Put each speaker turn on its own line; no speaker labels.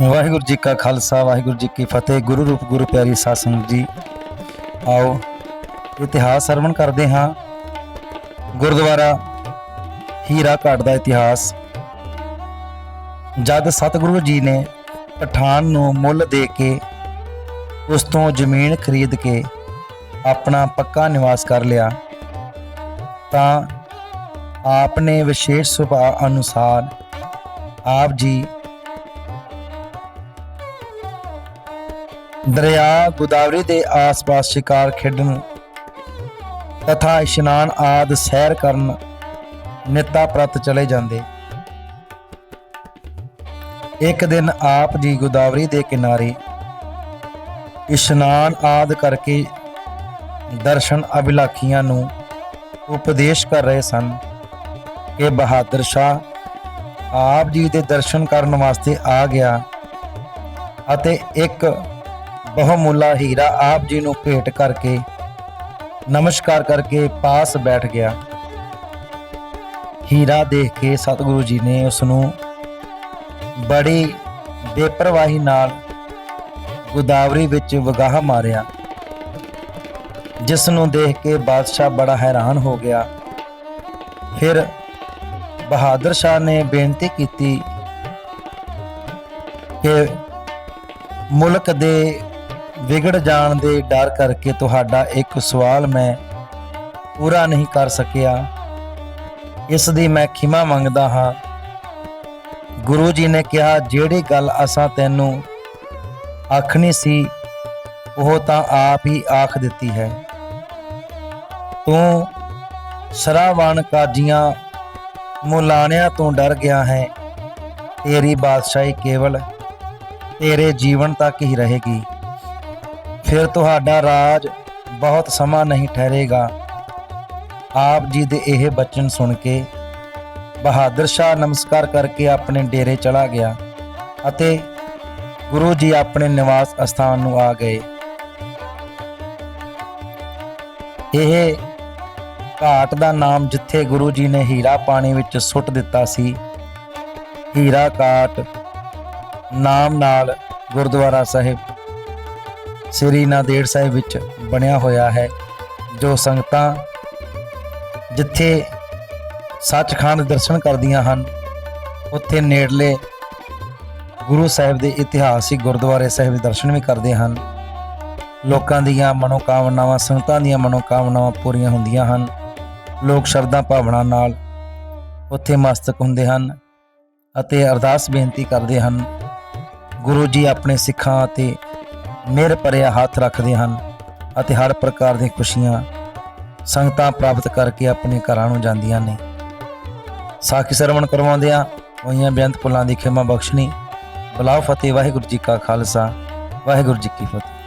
ਵਾਹਿਗੁਰੂ ਜੀ ਕਾ ਖਾਲਸਾ, ਵਾਹਿਗੁਰੂ ਜੀ ਕੀ ਫਤਿਹ। ਗੁਰੂ ਰੂਪ, ਗੁਰੂ ਪਿਆਰੀ ਸਾਧ ਸੰਗਤ ਜੀ, ਆਓ ਇਤਿਹਾਸ ਸਰਵਣ ਕਰਦੇ ਹਾਂ। ਗੁਰਦੁਆਰਾ ਹੀਰਾ ਘਾਟ ਦਾ ਇਤਿਹਾਸ। ਜਦ ਸਤਿਗੁਰੂ ਜੀ ਨੇ ਪਠਾਨ ਨੂੰ ਮੁੱਲ ਦੇ ਕੇ ਉਸ ਤੋਂ ਜ਼ਮੀਨ ਖਰੀਦ ਕੇ ਆਪਣਾ ਪੱਕਾ ਨਿਵਾਸ ਕਰ ਲਿਆ, ਤਾਂ ਆਪ ਨੇ ਵਿਸ਼ੇਸ਼ ਸੁਭਾਅ ਅਨੁਸਾਰ ਆਪ ਜੀ ਦਰਿਆ ਗੋਦਾਵਰੀ ਦੇ ਆਸ-ਪਾਸ ਸ਼ਿਕਾਰ ਖੇਡਣ ਤਥਾ ਇਸ਼ਨਾਨ ਆਦ ਸੈਰ ਕਰਨ ਨਿੱਤਾ ਪ੍ਰਤ ਚਲੇ ਜਾਂਦੇ। ਇੱਕ ਦਿਨ ਆਪ ਜੀ ਗੋਦਾਵਰੀ ਦੇ ਕਿਨਾਰੇ ਇਸ਼ਨਾਨ ਆਦ ਕਰਕੇ ਦਰਸ਼ਨ ਅਭਿਲਾਖੀਆਂ ਨੂੰ ਉਪਦੇਸ਼ ਕਰ ਰਹੇ ਸਨ ਕਿ ਬਹਾਦਰ ਸ਼ਾਹ ਆਪ ਜੀ ਦੇ ਦਰਸ਼ਨ ਕਰਨ ਵਾਸਤੇ ਆ ਗਿਆ ਅਤੇ ਇੱਕ ਬਹੁਮੁੱਲਾ ਹੀਰਾ ਆਪ ਜੀ ਨੂੰ ਭੇਟ ਕਰਕੇ, ਨਮਸਕਾਰ ਕਰਕੇ ਪਾਸ ਬੈਠ ਗਿਆ। ਹੀਰਾ ਦੇਖ ਕੇ ਸਤਿਗੁਰੂ ਜੀ ਨੇ ਉਸ ਨੂੰ ਬੜੀ ਬੇਪਰਵਾਹੀ ਨਾਲ ਗੋਦਾਵਰੀ ਵਿੱਚ ਵਗਾਹ ਮਾਰਿਆ ਜਿਸ ਨੂੰ ਦੇਖ ਕੇ ਬਾਦਸ਼ਾਹ ਬੜਾ ਹੈਰਾਨ ਹੋ ਗਿਆ। ਫਿਰ ਬਹਾਦਰ ਸ਼ਾਹ ਨੇ ਬੇਨਤੀ ਕੀਤੀ ਕਿ ਮੁਲਕ ਦੇ ਵਿਗੜ ਜਾਣ ਦੇ ਡਰ ਕਰਕੇ ਤੁਹਾਡਾ ਇੱਕ ਸਵਾਲ ਮੈਂ ਪੂਰਾ ਨਹੀਂ ਕਰ ਸਕਿਆ। ਇਸ ਦੀ ਮੈਂ ਖਿਮਾ ਮੰਗਦਾ ਹਾਂ। ਗੁਰੂ ਜੀ ਨੇ ਕਿਹਾ, ਜਿਹੜੀ ਗੱਲ ਅਸਾਂ ਤੈਨੂੰ ਆਖਣੀ ਸੀ, ਉਹ ਤਾਂ ਆਪ ਹੀ ਆਖ ਦਿੱਤੀ ਹੈ। ਤੂੰ ਸਰਾਵਾਨ ਕਾਜੀਆਂ ਮੁਲਾਣਿਆਂ ਤੋਂ ਡਰ ਗਿਆ ਹੈ। ਤੇਰੀ ਬਾਦਸ਼ਾਹੀ ਕੇਵਲ ਤੇਰੇ ਜੀਵਨ ਤੱਕ ਹੀ ਰਹੇਗੀ। ਫਿਰ ਤੁਹਾਡਾ ਰਾਜ ਬਹੁਤ ਸਮਾਂ ਨਹੀਂ ਠਹਿਰੇਗਾ। ਆਪ ਜੀ ਦੇ ਇਹ ਬਚਨ ਸੁਣ ਕੇ ਬਹਾਦਰ ਸ਼ਾਹ ਨਮਸਕਾਰ ਕਰਕੇ ਆਪਣੇ ਡੇਰੇ ਚਲਾ ਗਿਆ ਅਤੇ ਗੁਰੂ ਜੀ ਆਪਣੇ ਨਿਵਾਸ ਸਥਾਨ ਨੂੰ ਆ ਗਏ। ਇਹ ਘਾਟ ਦਾ ਨਾਮ ਜਿੱਥੇ ਗੁਰੂ ਜੀ ਨੇ ਹੀਰਾ ਪਾਣੀ ਵਿੱਚ ਸੁੱਟ ਦਿੱਤਾ ਸੀ, ਹੀਰਾ ਘਾਟ ਨਾਮ ਨਾਲ ਗੁਰਦੁਆਰਾ ਸਾਹਿਬ ਸ੍ਰੀ ਨਾਂਦੇੜ ਸਾਹਿਬ ਵਿੱਚ ਬਣਿਆ ਹੋਇਆ ਹੈ, ਜੋ ਸੰਗਤਾਂ ਜਿੱਥੇ ਸੱਚਖੰਡ ਦਰਸ਼ਨ ਕਰਦੀਆਂ ਹਨ, ਉੱਥੇ ਨੇੜਲੇ ਗੁਰੂ ਸਾਹਿਬ ਦੇ ਇਤਿਹਾਸਿਕ ਗੁਰਦੁਆਰੇ ਸਾਹਿਬ ਦੇ ਦਰਸ਼ਨ ਵੀ ਕਰਦੇ ਹਨ। ਲੋਕਾਂ ਦੀਆਂ ਮਨੋਕਾਮਨਾਵਾਂ, ਸੰਗਤਾਂ ਦੀਆਂ ਮਨੋਕਾਮਨਾਵਾਂ ਪੂਰੀਆਂ ਹੁੰਦੀਆਂ ਹਨ। ਲੋਕ ਸ਼ਰਧਾ ਭਾਵਨਾ ਨਾਲ ਉੱਥੇ ਮਸਤਕ ਹੁੰਦੇ ਹਨ ਅਤੇ ਅਰਦਾਸ ਬੇਨਤੀ ਕਰਦੇ ਹਨ। ਗੁਰੂ ਜੀ ਆਪਣੇ ਸਿੱਖਾਂ ਅਤੇ ਮਿਹਰ ਭਰਿਆ ਹੱਥ ਰੱਖਦੇ ਹਨ ਅਤੇ ਹਰ ਪ੍ਰਕਾਰ ਦੀਆਂ ਖੁਸ਼ੀਆਂ ਸੰਗਤਾਂ ਪ੍ਰਾਪਤ ਕਰਕੇ ਆਪਣੇ ਘਰਾਂ ਨੂੰ ਜਾਂਦੀਆਂ ਨੇ। ਸਾਖੀ ਸਰਵਣ ਕਰਵਾਉਂਦਿਆਂ ਹੋਈਆਂ ਬੇਅੰਤ ਪੁਲਾਂ ਦੀ ਖਿਮਾ ਬਖਸ਼ਣੀ। ਬਲਾਉ ਫਤਿਹ, ਵਾਹਿਗੁਰੂ ਜੀ ਕਾ ਖਾਲਸਾ, ਵਾਹਿਗੁਰੂ ਜੀ ਕੀ ਫਤਿਹ।